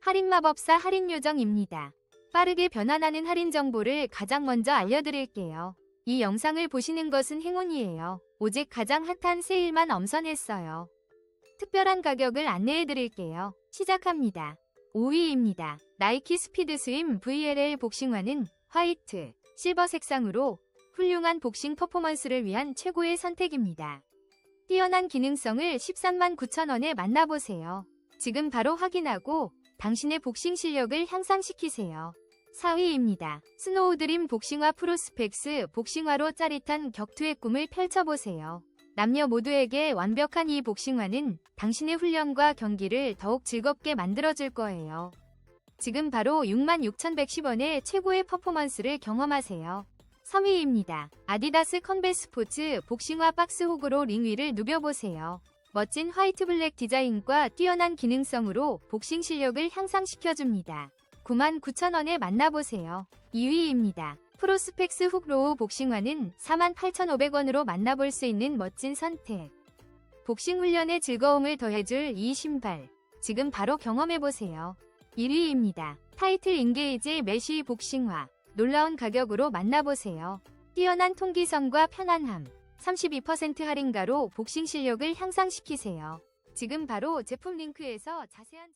할인마법사 할인요정입니다. 빠르게 변환하는 할인 정보를 가장 먼저 알려드릴게요. 이 영상을 보시는 것은 행운이에요. 오직 가장 핫한 세일만 엄선했어요. 특별한 가격을 안내해드릴게요. 시작합니다. 5위입니다. 나이키 스피드 스임 VLL 복싱화는 화이트, 실버 색상으로 훌륭한 복싱 퍼포먼스를 위한 최고의 선택입니다. 뛰어난 기능성을 13만 9천원에 만나보세요. 지금 바로 확인하고 당신의 복싱 실력을 향상시키세요. 4위입니다. 스노우드림 복싱화 프로스펙스 복싱화로 짜릿한 격투의 꿈을 펼쳐보세요. 남녀 모두에게 완벽한 이 복싱화는 당신의 훈련과 경기를 더욱 즐겁게 만들어줄 거예요. 지금 바로 66,110원의 최고의 퍼포먼스를 경험하세요. 3위입니다. 아디다스 컨베 스포츠 복싱화 박스 훅으로 링 위를 누벼보세요. 멋진 화이트 블랙 디자인과 뛰어난 기능성으로 복싱 실력을 향상시켜줍니다. 99,000원에 만나보세요. 2위입니다. 프로스펙스 훅 로우 복싱화는 48,500원으로 만나볼 수 있는 멋진 선택. 복싱 훈련의 즐거움을 더해줄 이 신발. 지금 바로 경험해보세요. 1위입니다. 타이틀 인게이지 메쉬 복싱화. 놀라운 가격으로 만나보세요. 뛰어난 통기성과 편안함. 32% 할인가로 복싱 실력을 향상시키세요. 지금 바로 제품 링크에서 자세한